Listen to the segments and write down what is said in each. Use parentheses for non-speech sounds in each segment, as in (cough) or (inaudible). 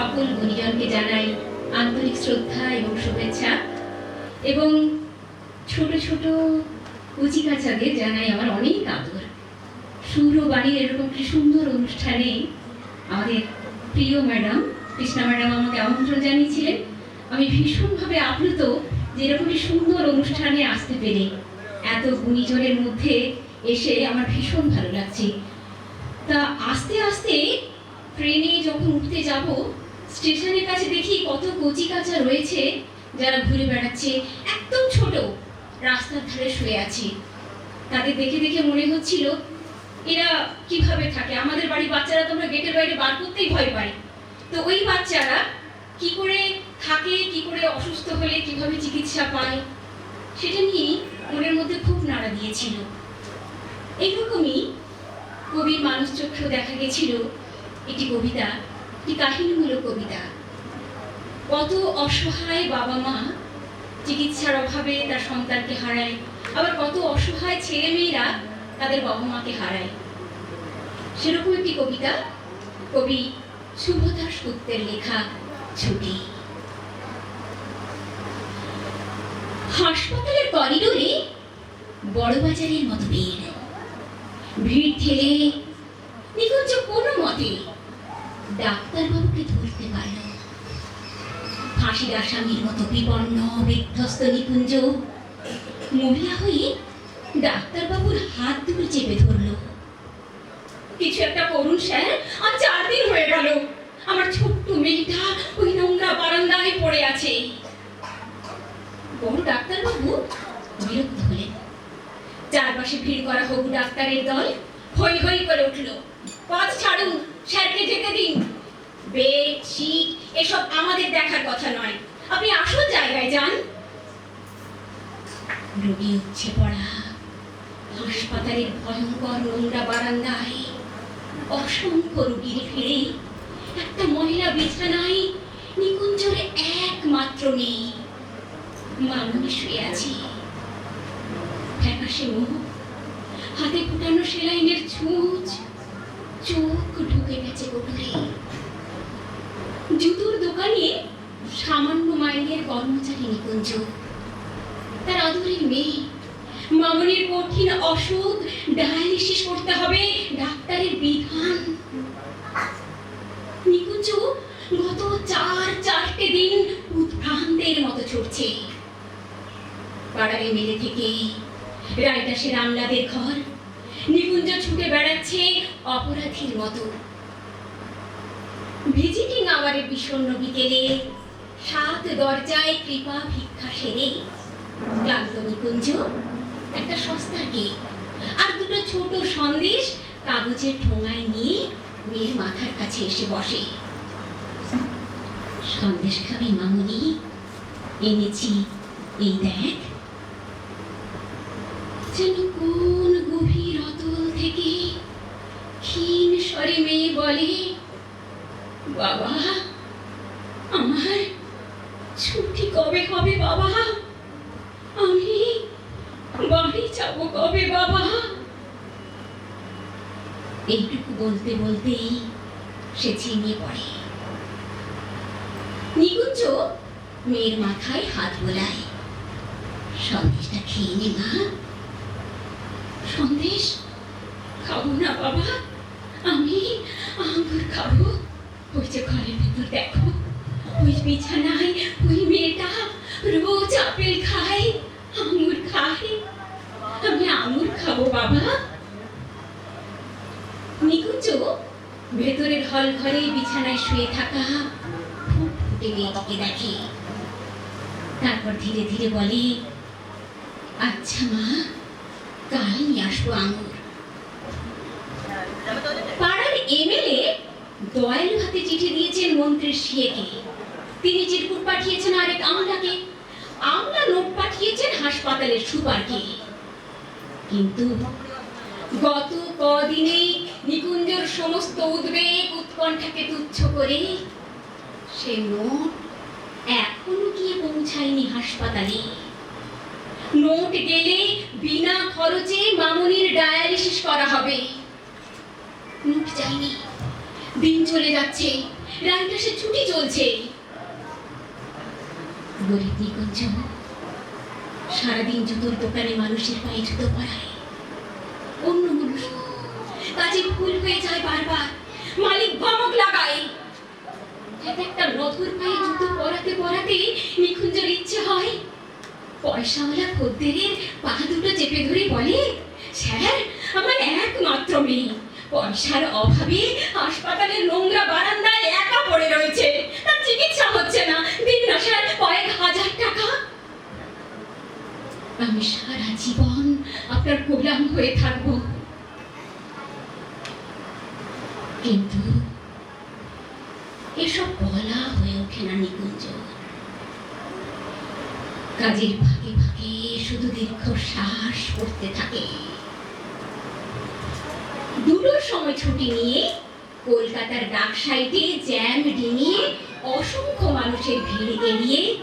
সকল গুণীজনকে জানাই আন্তরিক শ্রদ্ধা এবং শুভেচ্ছা। এবং ছোট ছোট কুচিকাচাদের জানাই আমার অনেক আদর। সুরবাণীর এরকম একটি সুন্দর অনুষ্ঠানে আমাদের প্রিয় ম্যাডাম, কৃষ্ণা ম্যাডাম আমাকে আমন্ত্রণ জানিয়েছিলেন। আমি ভীষণভাবে আপ্লুত যে এরকম একটি সুন্দর অনুষ্ঠানে আসতে পেরে এত গুণীজনের মধ্যে এসে আমার ভীষণ ভালো লাগছে। তা আস্তে আস্তে ট্রেনে যখন উঠতে যাব স্টেশনের কাছে দেখি কত কচি কাঁচা রয়েছে, যারা ঘুরে বেড়াচ্ছে। একদম ছোট। রাস্তার ধারে শুয়ে আছে। তাদের দেখে দেখে মনে হচ্ছিল, এরা কীভাবে থাকে? আমাদের বাড়ির বাচ্চারা তোমরা গেটের বাইরে বার করতেই ভয় পায় তো ওই বাচ্চারা কি করে থাকে, কি করে অসুস্থ হলে, কীভাবে চিকিৎসা পায়, সেটা নিয়ে মনের মধ্যে খুব নাড়া দিয়েছিল। এইরকমই কবির মানুষ চক্ষেও দেখা গেছিল একটি কবিতা। একটি কাহিনীমূলক কবিতা। কত অসহায় বাবা মা চিকিৎসার অভাবে তার সন্তানকে হারায়, আবার কত অসহায় ছেলে মেয়েরা তাদের বাবা মাকে হারায়। সেরকম একটি কবিতা, কবি শুভদাস গুপ্তের লেখা ছুটি। হাসপাতালের করিডোরে বড়বাজারের মতো ভিড় ভিড় ঠেলে নিকুঞ্জ কোনো মতে ডাক্তারবাবুকে ধরতে পারল। ফাঁসির আসামির মতো বিপন্ন বিধ্বস্ত নিকুঞ্জ মহিলা হয়ে ডাক্তারবাবুর হাত দুটো চেপে ধরলো। কিছু একটা করুন, স্যার আর চার দিন হয়ে গেল। আমার ছোট্ট মেয়েটা ওই নোংরা বারান্দায় পড়ে আছে। বড় ডাক্তারবাবু বিরক্ত হলেন। চারপাশে ভিড় করা হবু ডাক্তারের দল হৈ হই করে উঠল। পথ ছাড়ুন স্যারকে যেতে দিন। বেড শীত এসব আমাদের দেখার কথা নয়। আপনি আসল জায়গায় যান। রোগী উচ্ছে পড়া। হাসপাতালের ভয়ঙ্কর নোংরা বারান্দায় অসংখ্য রোগীর ভিড়ে একটা মহিলা বিছানায় নিকুঞ্জরে একমাত্র নেই মামনি শুয়ে আছে। ফ্যাকাশে মুখ। হাতে ফুটানো সেলাইনের ছুঁচ। চোখ ঢুকে গেছে গোটরে জুতোর দোকানে সামান্য মাইনের কর্মচারী নিকুঞ্জ। তার আদরের মেয়ে। মামনির কঠিন অসুখ ডায়ালিসিস করতে হবে ডাক্তারের বিধান। নিকুঞ্জ গত চার, চারটে দিন উদ্ভ্রান্তের মতো ছুটছে। পাড়ারে মেলে থেকে রাইটাসের আমলাদের ঘর। নিকুঞ্জ ছুটে বেড়াচ্ছে অপরাধীর মতো। ভিজিটিং আওয়ারে বিষণ্ণ বিকেলে সাত দরজায় কৃপা ভিক্ষা সেরে ক্লান্ত নিকুঞ্জ, একটা সস্তা কেক আর দুটো ছোট সন্দেশ কাগজের ঠোঙায় নিয়ে মেয়ের মাথার কাছে এসে বসে। সন্দেশ খাবি মামুনি, এনেছি এই দেখ। যেন কোন গভীর থেকে ক্ষীণ স্বরে মেয়ে বলে, বাবা, আমার ছুটি কবে হবে বাবা? আমি বাড়ি যাব কবে বাবা? এইটুকু বলতে বলতেই সে ঝিমিয়ে পড়ে। নিকুঞ্জ মেয়ের মাথায় হাত বোলায়। সন্দেশটা খেয়ে নে মা। সন্দেশ খাব না বাবা। আমি আঙ্গুর খাব। ওই যে ঘরের ভেতর দেখো, ওই বিছানায় ওই মেয়েটা রোজ আপেল খায়, আঙুর খায়। আমি আঙুর খাব বাবা। নিকুঞ্জ, ভেতরের হল ঘরে বিছানায় শুয়ে থাকা। ফুটফুটে মেয়েটিকে দেখে। তারপর ধীরে ধীরে বলে আচ্ছা মা, কাল নিয়ে আসব আঙুর। পাড়ার এমএলএ দয়ালু হাতে চিঠি দিয়েছেন মন্ত্রীর সিয়েকে তিনি চিরকুট পাঠিয়েছেন আরেক আমলাকে। আমলা নোট পাঠিয়েছেন হাসপাতালের সুপারকে। কিন্তু গত কদিনে নিকুঞ্জর সমস্ত উদ্বেগ উৎকণ্ঠাকে তুচ্ছ করে সে নোট এখনও গিয়ে পৌঁছায়নি হাসপাতালে। নোট গেলে বিনা খরচে মামুনির ডায়ালিসিস করা হবে। নোট যায়নি দিন চলে যাচ্ছে রাইটাসের ছুটি চলছে। গরিব সারাদিন জুতোর দোকানে মানুষের পায়ে জুতো পরায়। অন্য মানুষ কাজে ভুল হয়ে যায় বারবার, মালিক ধমক লাগায়। এক একটা নতুন পায়ে জুতো পরাতে পরাতে নিকুঞ্জের ইচ্ছে হয়। পয়সাওয়ালা খদ্দেরের পা দুটো চেপে ধরে বলে, স্যার, আমার একমাত্র মেয়ে। পয়সার অভাবে হাসপাতালের নোংরা বারান্দায় একা পড়ে রয়েছে। তার চিকিৎসা হচ্ছে না। দিন না স্যার কয়েক হাজার টাকা। আমি সারা জীবন আপনার গোলাম হয়ে থাকব। কিন্তু এসব বলা হয়ে ওঠে না নিকুঞ্জ। কাজের ফাঁকে ফাঁকে শুধু দীর্ঘশ্বাস করতে থাকে। দুটোর সময় ছুটি নিয়ে কলকাতার ডাক সাইটে জ্যাম ডিঙিয়ে অসংখ্য মানুষের ভিড় এড়িয়ে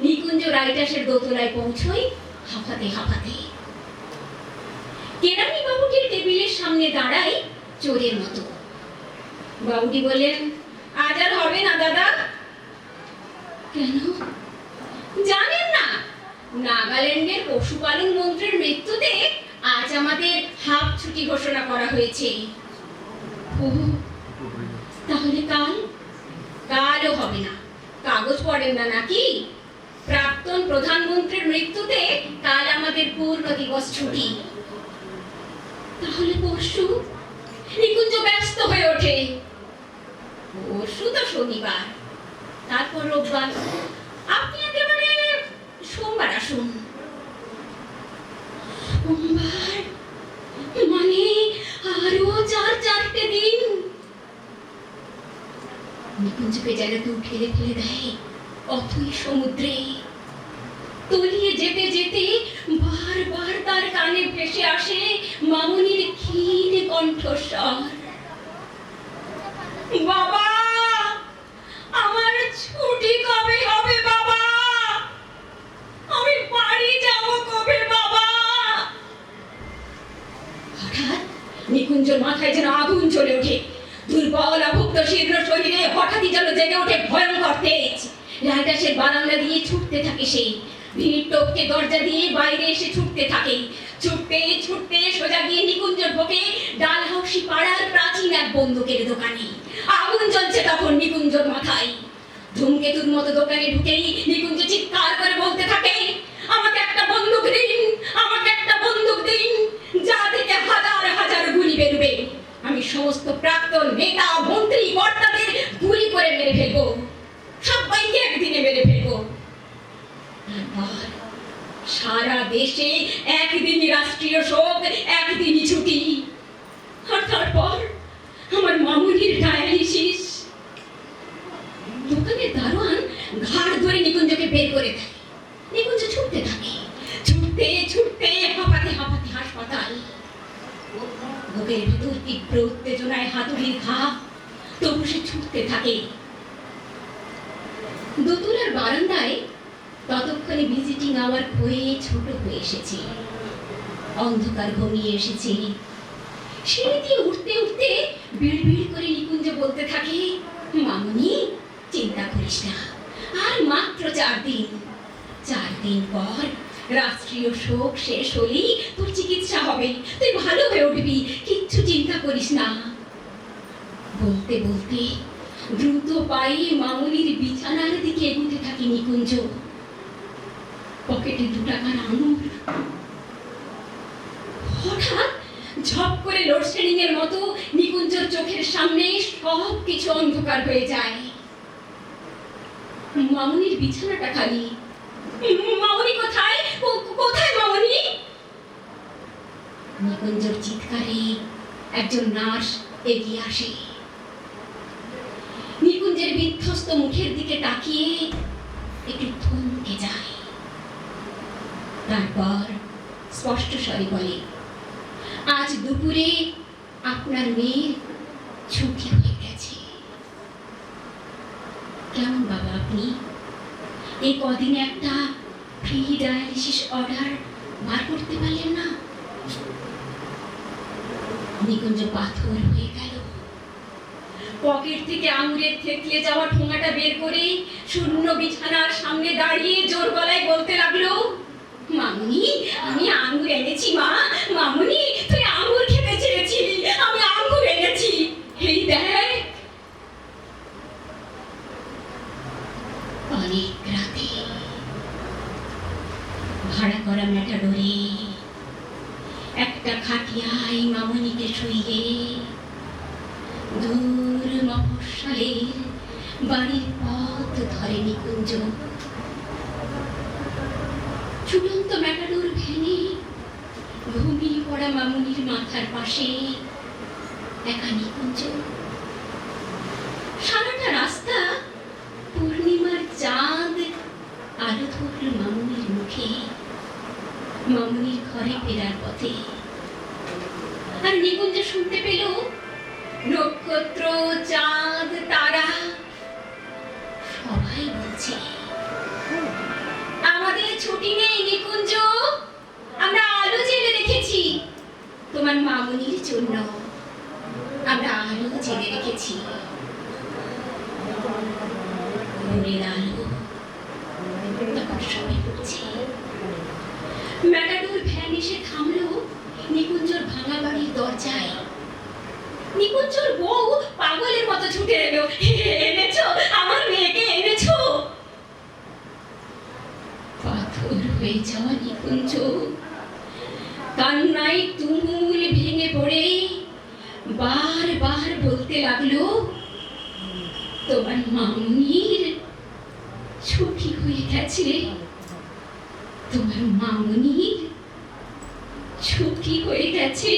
নিকুঞ্জ রাইটাসের দোতলায় পৌঁছই হাঁপাতে হাঁপাতে কেরানি বাবুটির টেবিলের সামনে দাঁড়াই চোরের মতো। বাবুটি বললেন, আজ আর হবে না দাদা। কেন? জানেন না, নাগাল্যান্ডের পশুপালন মন্ত্রীর মৃত্যুতে আজ আমাদের হাফ ছুটি ঘোষণা করা হয়েছে। তাহলে কাল? কালও হবে না। কাগজ পড়েন না নাকি? প্রাক্তন প্রধানমন্ত্রীর মৃত্যুতে কাল আমাদের পূর্ণ দিবস ছুটি। তাহলে পরশু? নিকুঞ্জ ব্যস্ত হয়ে ওঠে। পরশু তো শনিবার। তারপর রোববার। আপনি একেবারে সোমবার আসুন সোমবার মানে আরও চার চারটে দিন নিকুঞ্জকে যেন তুই ঠেলে ফেলে দেয় অথই সমুদ্রে তলিয়ে যেতে যেতে বারবার তার কানে ভেসে আসে মামুনির ক্ষীণ কণ্ঠস্বর বাবা আমার ছুটি কবে হবে বাবা আমি বাড়ি যাব কবে বাবা হঠাৎ নিকুঞ্জর মাথায় যেন আগুন চলে ওঠে দুর্বল অভুক্ত শীর্ণ শরীরে হঠাৎই যেন জেগে ওঠে ভয়ঙ্কর তেজ রাইটাসের বারান্দা দিয়ে ছুটতে থাকে সে ভিড় টপকে দরজা দিয়ে বাইরে এসে ছুটতে থাকে। ছুটতে ছুটতে সোজা গিয়ে নিকুঞ্জ ঢোকে ডালহাউসি পাড়ার প্রাচীন এক বন্দুকের দোকানে। আগুন জ্বলছে তখন নিকুঞ্জর মাথায়। ধূমকেতুর মতো দোকানে ঢুকেই নিকুঞ্জ চিৎকার করে বলতে থাকে, আমাকে একটা বন্দুক দিন, আমাকে একটা বন্দুক দিন, যা থেকে হাজার হাজার গুলি বেরোবে। আমি সমস্ত প্রাক্তন নেতা, মন্ত্রী, কর্তাদের গুলি করে মেরে ফেলব। সবাইকে একদিনে মেরে ফেলব। সারা দেশে একদিনই রাষ্ট্রীয় শোক একদিনই ছুটি। আর তারপর আমার মামুনির ডায়ালিসিস। দোকানের দারোয়ান ঘাড় ধরে নিকুঞ্জকে বের করে দেয়। নিকুঞ্জ ছুটতে থাকে। ছুটতে ছুটতে হাঁপাতে হাঁপাতে হাসপাতাল। বুকের ভিতর তীব্র উত্তেজনায় হাতুড়ির ঘা। তবু সে ছুটতে থাকে। দোতলার বারান্দায় ততক্ষণে ভিজিটিং আওয়ার হয়ে ছোট হয়ে এসেছে। অন্ধকার ঘনিয়ে এসেছে। সিঁড়ি দিয়ে উঠতে উঠতে বিড় বিড় করে নিকুঞ্জ বলতে থাকে, মামুনি, চিন্তা করিস না। আর মাত্র চার দিন। চার দিন পর রাষ্ট্রীয় শোক শেষ হলেই তোর চিকিৎসা হবে। তুই ভালো হয়ে উঠবি, কিচ্ছু চিন্তা করিস না। বলতে বলতে দ্রুত পায়ে মামুনির বিছানার দিকে এগুতে থাকে নিকুঞ্জ। পকেটে দু টাকার আঙুর হঠাৎ ঝপ করে লোডশেডিং এর মতো নিকুঞ্জর চোখের সামনে সব কিছু অন্ধকার হয়ে যায়। মামুনির বিছানাটা খালি। মামুনি কোথায়? কোথায় মামুনি? নিকুঞ্জর চিৎকারে একজন নার্স এগিয়ে আসে। নিকুঞ্জের বিধ্বস্ত মুখের দিকে তাকিয়ে একটু থমকে যায়। তারপর স্পষ্ট স্বরে বলে, আজ দুপুরে আপনার মেয়ের ছুটি হয়ে গেছে। কেমন বাবা আপনি? এই কদিনে একটা ফ্রি ডায়ালিসিস অর্ডার বার করতে পারলেন না? নিকুঞ্জ পাথর হয়ে গেল। পকেট থেকে আঙুরের থেতলে যাওয়া ঠোঙাটা বের করে শূন্য বিছানার সামনে দাঁড়িয়ে জোর গলায় বলতে লাগল মামুনি, আমি আঙুর এনেছি, মা। মামুনি, তুই আঙুর খেতে চেয়েছিলি, আমি আঙুর এনেছি। এই দেখ। অনেক রাতে ভাড়া করা ম্যাটাডোরে, একটা খাটিয়ায় মামনিকে শুইয়ে দূর মফস্বলের বাড়ির পথ ধরে নিকুঞ্জ। ছুটন্ত ম্যাটাডোর ভেঙে ঘুমিয়ে পড়া মামুনির মাথার পাশে একা নিকুঞ্জ। সারাটা রাস্তা পূর্ণিমার চাঁদ আলো ধরল মামুনির মুখে। মামুনির ঘরে ফেরার পথে। আর নিকুঞ্জ শুনতে পেল নক্ষত্র, চাঁদ, তারা ছুটি নেই নিকুঞ্জ। আমরা আলো জেলে রেখেছি। তোমার মামুনির জন্য আমরা আলো জেলে রেখেছি। আলো তখন সবাই ম্যাটাডোর ভ্যান এসে থামলো নিকুঞ্জর ভাঙা বাড়ির দরজায়। নিকুঞ্জর বউ পাগলের মতো ছুটে এলো। (laughs) এনেছো? আমার মেয়েকে এনেছো পাথর হয়ে যাওয়া নিকুঞ্জ তুমুল ভেঙে পড়ে। বারবার বলতে লাগল, তোমার মামুনির ছুটি হয়ে গেছে। তোমার মামুনির ছুটি হয়ে গেছে।